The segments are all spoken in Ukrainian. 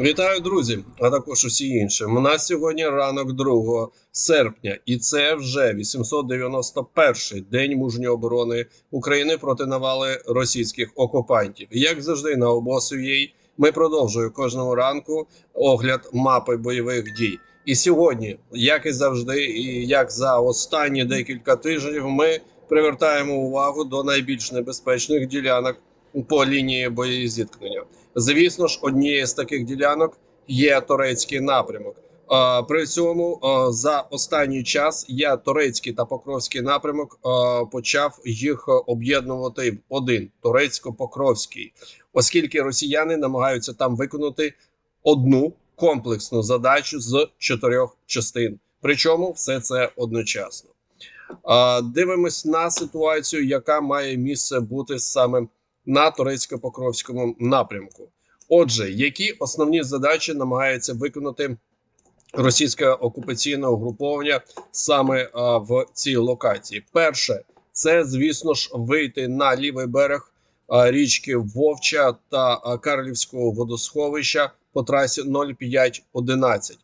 Вітаю, друзі, а також усі інші. У нас сьогодні ранок 2 серпня, і це вже 891-й день мужньої оборони України проти навали російських окупантів. Як завжди, на обосу.ua ми продовжуємо кожного ранку огляд мапи бойових дій. І сьогодні, як і завжди, і як за останні декілька тижнів, ми привертаємо увагу до найбільш небезпечних ділянок по лінії боєзіткнення. Звісно ж, однією з таких ділянок є турецький напрямок. При цьому за останній час я турецький та покровський напрямок почав їх об'єднувати в один турецько-покровський, оскільки росіяни намагаються там виконати одну комплексну задачу з чотирьох частин. Причому все це одночасно. Дивимось на ситуацію, яка має місце бути саме на турецько-покровському напрямку. Отже, які основні задачі намагається виконати російське окупаційне угруповання саме а, в цій локації? Перше, це звісно ж вийти на лівий берег а, річки Вовча та а, Карлівського водосховища по трасі 0511.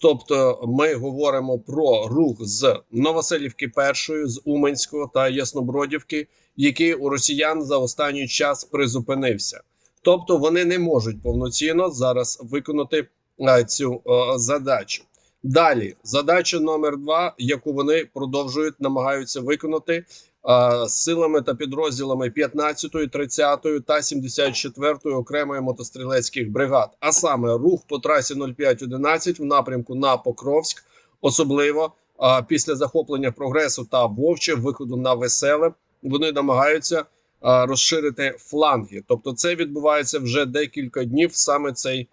Тобто, ми говоримо про рух з Новоселівки першої, з Уменського та Яснобродівки, який у росіян за останній час призупинився. Тобто вони не можуть повноцінно зараз виконати а, цю а, задачу. Далі задача номер два, яку вони продовжують намагаються виконати силами та підрозділами 15, 30 та 74 окремої мотострілецьких бригад, а саме рух по трасі 0511 в напрямку на Покровськ, особливо а, після захоплення прогресу та вовче виходу на веселе. Вони намагаються а, розширити фланги. Тобто, це відбувається вже декілька днів. Саме цей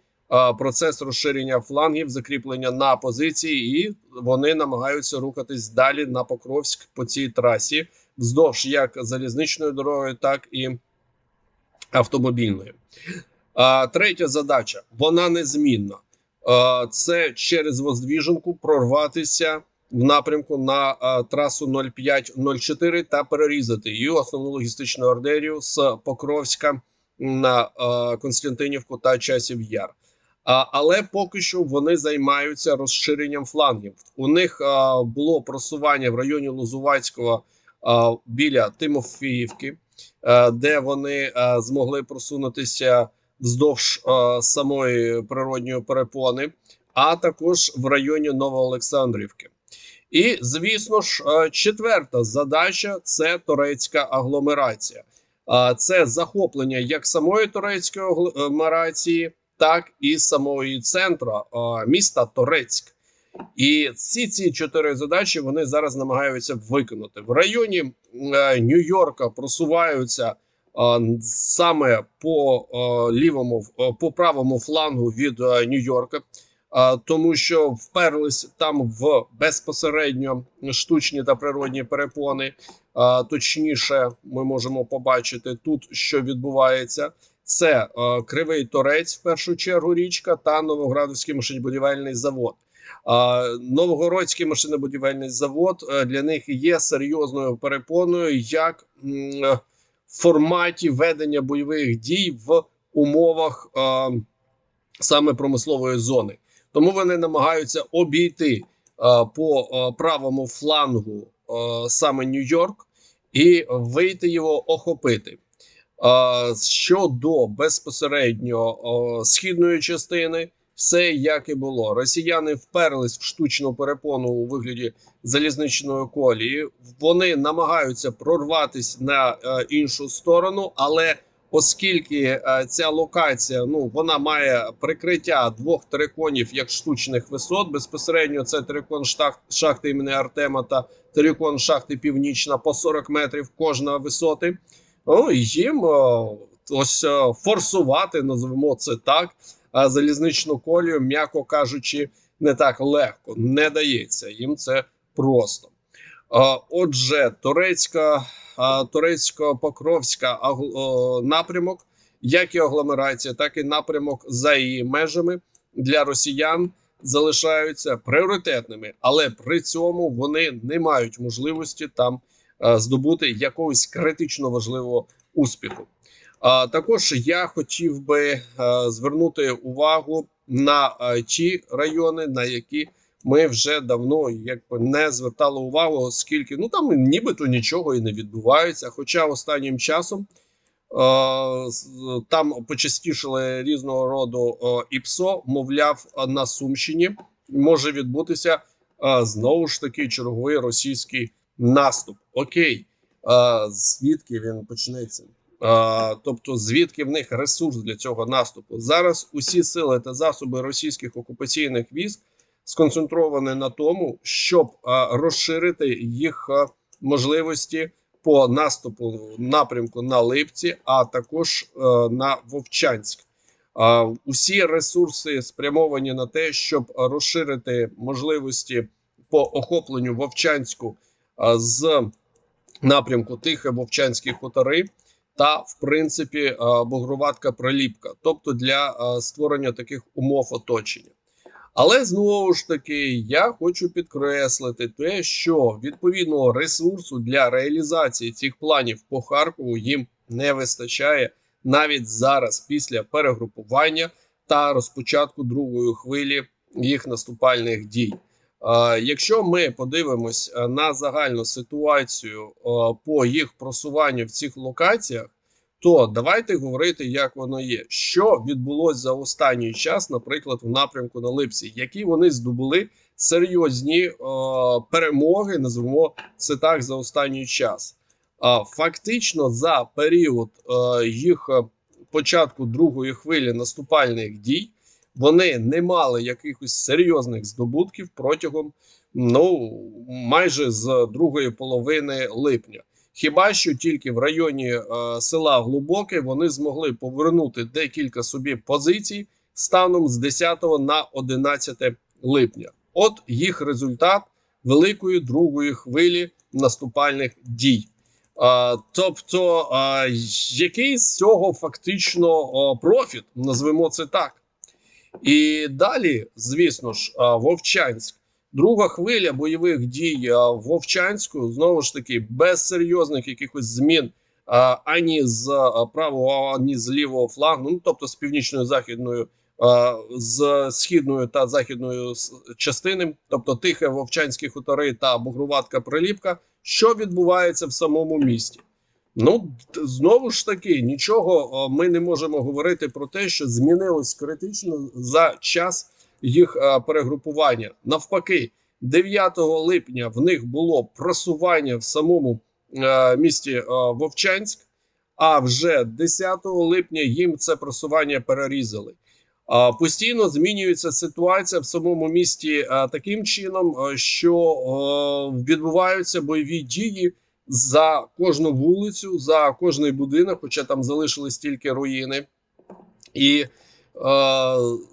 процес розширення флангів, закріплення на позиції, і вони намагаються рухатись далі на Покровськ по цій трасі, вздовж як залізничною дорогою, так і автомобільною. А, третя задача вона незмінна. А, це через Воздвіженку прорватися в напрямку на а, трасу 0504 та перерізати її основну логістичну артерію з Покровська на а, Константинівку та Часів Яр. А, але поки що вони займаються розширенням флангів. У них а, було просування в районі Лозувацького біля Тимофіївки, де вони змогли просунутися вздовж самої природньої перепони, а також в районі Новоолександрівки. І звісно ж, е, четверта задача це турецька агломерація, це захоплення як самої турецької агломерації, так і самої центру е, міста Торецьк. І всі ці чотири задачі вони зараз намагаються виконати в районі е, Нью-Йорка. Просуваються саме по лівому по правому флангу від Нью-Йорка тому що вперлись там в безпосередньо штучні та природні перепони. Точніше, ми можемо побачити тут, що відбувається. Це Кривий Торець, в першу чергу, річка та Новоградовський машинобудівельний завод. Новогородський машинобудівельний завод для них є серйозною перепоною як в форматі ведення бойових дій в умовах саме промислової зони. Тому вони намагаються обійти по правому флангу саме Нью-Йорк і вийти його охопити. Щодо безпосередньо східної частини, все як і було. Росіяни вперлись в штучну перепону у вигляді залізничної колії. Вони намагаються прорватися на а, іншу сторону, але оскільки е, ця локація ну вона має прикриття двох териконів як штучних висот. Безпосередньо це терикон шахт, шахти імені Артема та терикон шахти Північна по 40 метрів кожна висоти. Ну, їм ось форсувати, називаємо це так. А залізничну колію, м'яко кажучи, не так легко не дається. Їм це просто. Отже, турецька турецько-покровська напрямок, як і агломерація, так і напрямок за її межами для росіян залишаються пріоритетними, але при цьому вони не мають можливості там здобути якогось критично важливого успіху. Також я хотів би звернути увагу на е, ті райони, на які ми вже давно якби не звертали увагу, оскільки ну там нібито нічого і не відбувається. Хоча останнім часом е, там почастішили різного роду е, ІПСО, мовляв, на Сумщині може відбутися е, знову ж таки черговий російський наступ. Окей, е, звідки він почнеться? Тобто, звідки в них ресурс для цього наступу? Зараз усі сили та засоби російських окупаційних військ сконцентровані на тому, щоб розширити їх можливості по наступу напрямку на Липці, а також е, на Вовчанськ. Усі ресурси спрямовані на те, щоб розширити можливості по охопленню Вовчанську з напрямку Тихе Вовчанські хутори та, в принципі, а, Бугроватка Приліпка, тобто для створення таких умов оточення. Але знову ж таки я хочу підкреслити те, що відповідного ресурсу для реалізації цих планів по Харкову їм не вистачає навіть зараз, після перегрупування та розпочатку другої хвилі їх наступальних дій. Е, Якщо ми подивимось е, на загальну ситуацію е, по їх просуванню в цих локаціях, то давайте говорити, як воно є. Що відбулося за останній час, наприклад, в напрямку на Липсі, які вони здобули серйозні перемоги, назвемо це так за останній час. Фактично за період їх початку другої хвилі наступальних дій вони не мали якихось серйозних здобутків протягом ну майже з другої половини липня. Хіба що тільки в районі е, села Глибоке вони змогли повернути декілька собі позицій станом з 10 на 11 липня. От їх результат великої другої хвилі наступальних дій. А, тобто, а, який з цього фактично о, профіт, назвемо це так. І далі, звісно ж, Вовчанськ. Друга хвиля бойових дій в Вовчанську знову ж таки без серйозних якихось змін ані з правого, ані з лівого флангу, ну тобто з північною західною, з східною та західною частини, тобто Тихе, Вовчанські хутори та Бугруватка Приліпка. Що відбувається в самому місті? Ну знову ж таки, нічого ми не можемо говорити про те, що змінилось критично за час їх перегрупування. Навпаки, 9 липня в них було просування в самому е, місті е, Вовчанськ, а вже 10 липня їм це просування перерізали. Постійно змінюється ситуація в самому місті е, таким чином, що відбуваються бойові дії за кожну вулицю, за кожний будинок, хоча там залишились тільки руїни. І е,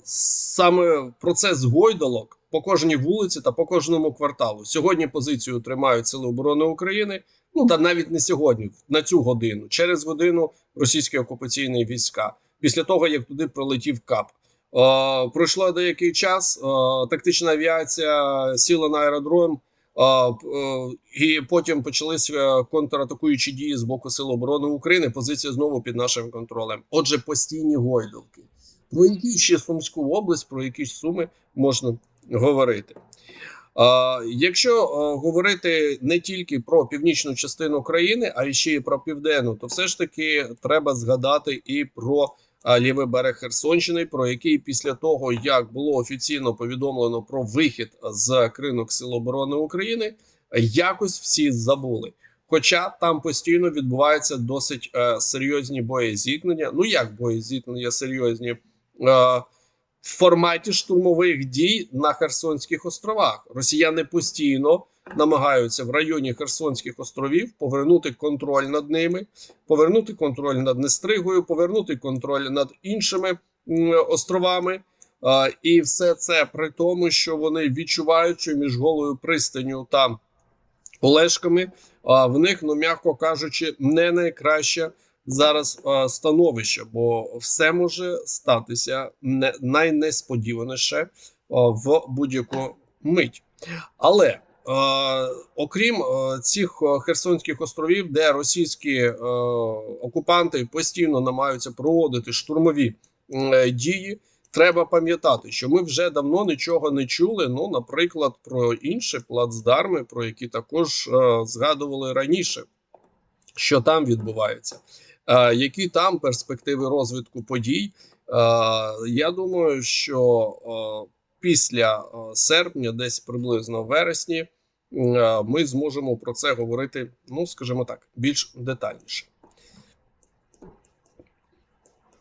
саме процес гойдалок по кожній вулиці та по кожному кварталу. Сьогодні позицію тримають Сили оборони України. Ну та навіть не сьогодні, на цю годину, через годину російські окупаційні війська. Після того як туди прилетів КАП. Е, пройшло деякий час. Е, тактична авіація сіла на аеродром. Е, і потім почалися контратакуючі дії з боку Сил оборони України. Позиція знову під нашим контролем. Отже, постійні гойдалки. Про які ще Сумську область, про якісь суми можна говорити. Якщо а, говорити не тільки про північну частину країни, а ще й про південну, то все ж таки треба згадати і про лівий берег Херсонщини, про який після того, як було офіційно повідомлено про вихід з кринок Сил оборони України, якось всі забули. Хоча там постійно відбуваються досить е, серйозні боєзіткнення. Ну як боєзіткнення серйозні? Е, в форматі штурмових дій на Херсонських островах. Росіяни постійно намагаються в районі Херсонських островів повернути контроль над ними, повернути контроль над Нестригою, повернути контроль над іншими островами. І все це при тому, що вони відчувають, що між голою пристаню та Олешками в них, ну м'яко кажучи, не найкраще зараз становище, бо все може статися не найнесподіваніше в будь-яку мить. Але окрім е, цих е, Херсонських островів, де російські е, окупанти постійно намагаються проводити штурмові е, дії, треба пам'ятати, що ми вже давно нічого не чули. Ну, наприклад, про інші плацдарми, про які також е, згадували раніше, що там відбувається, е, які там перспективи розвитку подій. Е, я думаю, що е, після е, серпня, десь приблизно в вересні, е, ми зможемо про це говорити, ну скажімо так, більш детальніше.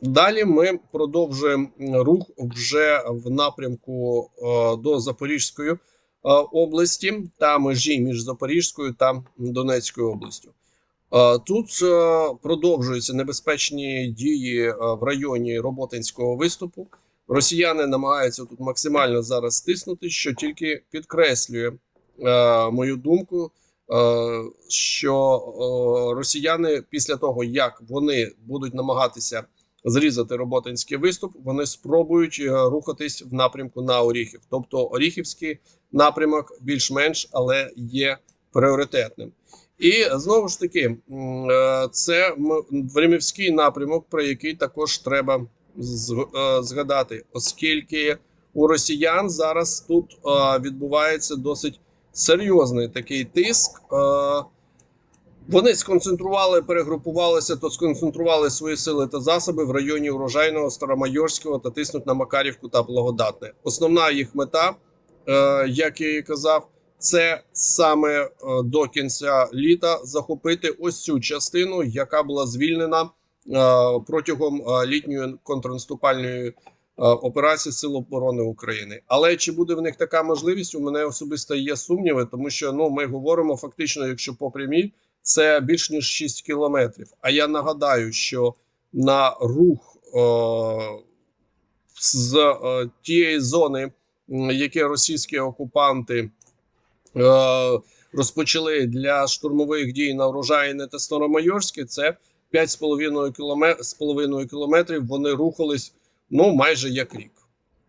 Далі ми продовжуємо рух вже в напрямку е, до Запорізької області та межі між Запорізькою та Донецькою областю. Тут продовжуються небезпечні дії в районі Роботинського виступу. Росіяни намагаються тут максимально зараз стиснути, що тільки підкреслює е, мою думку, е, що е, росіяни після того, як вони будуть намагатися зрізати роботинський виступ, вони спробують е, рухатись в напрямку на Оріхів. Тобто Оріхівський напрямок більш-менш, але є пріоритетним. І знову ж таки, е, це Времівський напрямок, про який також треба згадати, оскільки у росіян зараз тут е, відбувається досить серйозний такий тиск. Е, Вони сконцентрували, перегрупувалися, то сконцентрували свої сили та засоби в районі урожайного Старомайорського та тиснуть на Макарівку та Благодатне. Основна їх мета, е, як я і казав, це саме е, до кінця літа захопити ось цю частину, яка була звільнена е, протягом е, літньої контрнаступальної е, операції Сил оборони України. Але чи буде в них така можливість? У мене особисто є сумніви, тому що ну ми говоримо фактично, якщо по прямій, це більш ніж 6 кілометрів. А я нагадаю, що на рух е, з е, тієї зони, м, які російські окупанти е, розпочали для штурмових дій на Урожайне та Старомайорське, це 5,5 кілометрів, вони рухались ну майже як рік.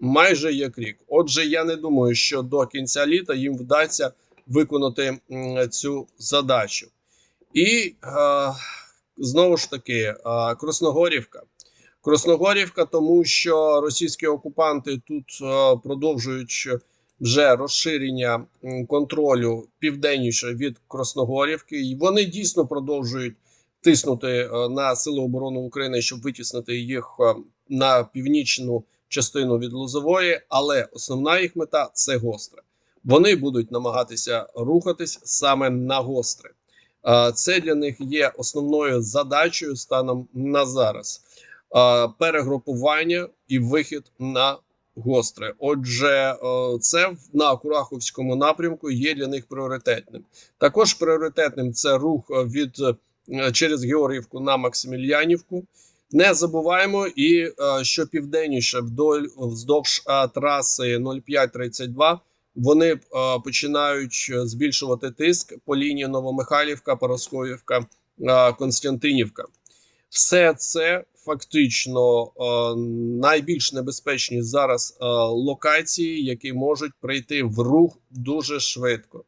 Майже як рік. Отже, я не думаю, що до кінця літа їм вдасться виконати цю задачу. І е, знову ж таки, е, Красногорівка. Красногорівка, тому що російські окупанти тут е, продовжують вже розширення контролю південніше від Красногорівки, і вони дійсно продовжують тиснути е, на сили оборони України, щоб витіснити їх е, на північну частину від Лозової. Але основна їх мета це гостре. Вони будуть намагатися рухатись саме на гостре. Е, Це для них є основною задачею станом на зараз. Перегрупування і вихід на гостре. Отже, це на Кураховському напрямку є для них пріоритетним. Також пріоритетним це рух від через Георгіївку на Максимільянівку. Не забуваємо і е, що південніше вдоль вздовж е, траси 0532 вони е, починають е, збільшувати тиск по лінії Новомихайлівка, Парасковівка, е, Константинівка. Все це фактично е, найбільш небезпечні зараз е, локації, які можуть прийти в рух дуже швидко.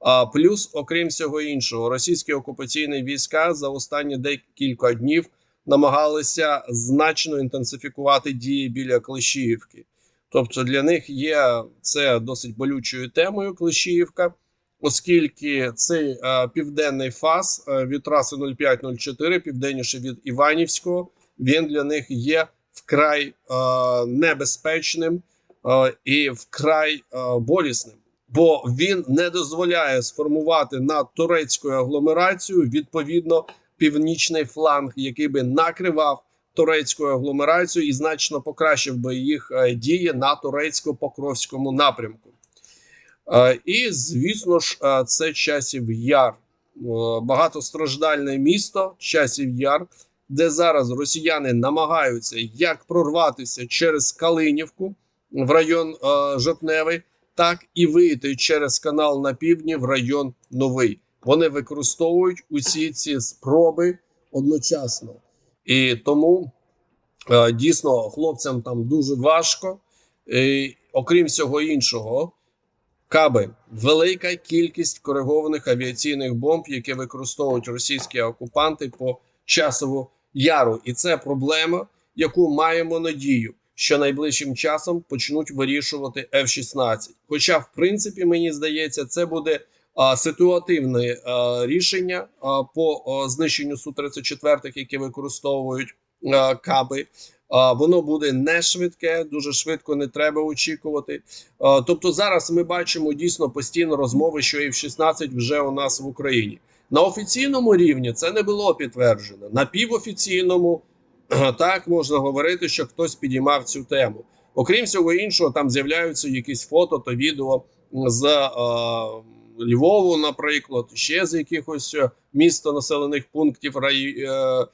А плюс, окрім всього іншого, російські окупаційні війська за останні декілька днів намагалися значно інтенсифікувати дії біля Клещіївки. Тобто для них є це досить болючою темою Клещіївка, оскільки цей е, південний фаз е, від траси 0504, південніше від Іванівського, він для них є вкрай е, небезпечним е, і вкрай е, болісним, бо він не дозволяє сформувати над турецькою агломерацією відповідно північний фланг, який би накривав турецьку агломерацію і значно покращив би їх е, дії на турецько-покровському напрямку. Е, І звісно ж, е, це часів яр, багатостраждальне місто, часів яр, де зараз росіяни намагаються як прорватися через Калинівку в район е, так і вийти через канал на півдні в район Новий. Вони використовують усі ці спроби одночасно. І тому е, дійсно хлопцям там дуже важко. І, окрім всього іншого, каби велика кількість коригованих авіаційних бомб, які використовують російські окупанти по часову яру, і це проблема, яку маємо надію, що найближчим часом почнуть вирішувати F-16. Хоча, в принципі, мені здається, це буде а, ситуативне а, рішення а, по а, знищенню су 34 які використовують а, каби. А, воно буде не швидке, дуже швидко не треба очікувати. А, тобто, зараз ми бачимо дійсно постійно розмови, що F-16 вже у нас в Україні. На офіційному рівні це не було підтверджено. На півофіційному так можна говорити, що хтось підіймав цю тему. Окрім всього іншого, там з'являються якісь фото та відео з е, Львову, наприклад, ще з якихось е, міст населених пунктів рай, е,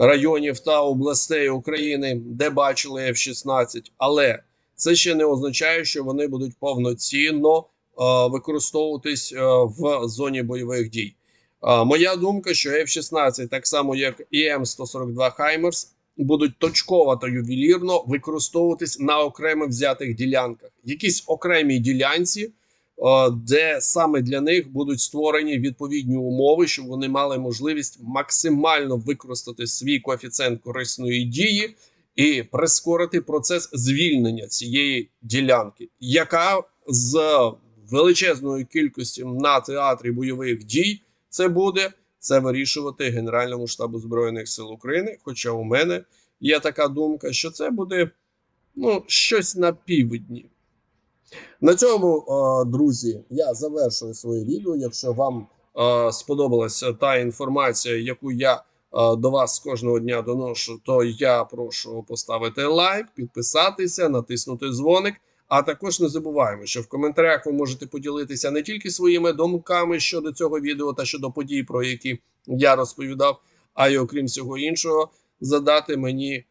районів та областей України, де бачили F-16. Але це ще не означає, що вони будуть повноцінно е, використовуватись е, в зоні бойових дій. Моя думка, що F-16, так само як і М142 Хаймерс, будуть точково та ювелірно використовуватись на окремо взятих ділянках. Якісь окремій ділянці, де саме для них будуть створені відповідні умови, щоб вони мали можливість максимально використати свій коефіцієнт корисної дії і прискорити процес звільнення цієї ділянки, яка з величезною кількістю на театрі бойових дій це буде це вирішувати Генеральному штабу Збройних сил України. Хоча у мене є така думка, що це буде ну, щось на півдні. На цьому, е, друзі, я завершую своє відео. Якщо вам е, сподобалася та інформація, яку я е, до вас кожного дня доношу, то я прошу поставити лайк, підписатися, натиснути дзвоник. А також не забуваємо, що в коментарях ви можете поділитися не тільки своїми думками щодо цього відео та щодо подій, про які я розповідав, а й окрім всього іншого, задати мені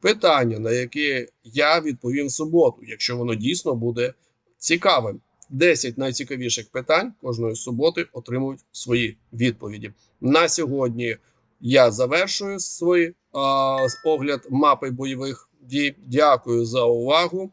питання, на яке я відповім в суботу, якщо воно дійсно буде цікавим. 10 найцікавіших питань кожної суботи отримують свої відповіді. На сьогодні я завершую свій а, огляд мапи бойових дій. Дякую за увагу.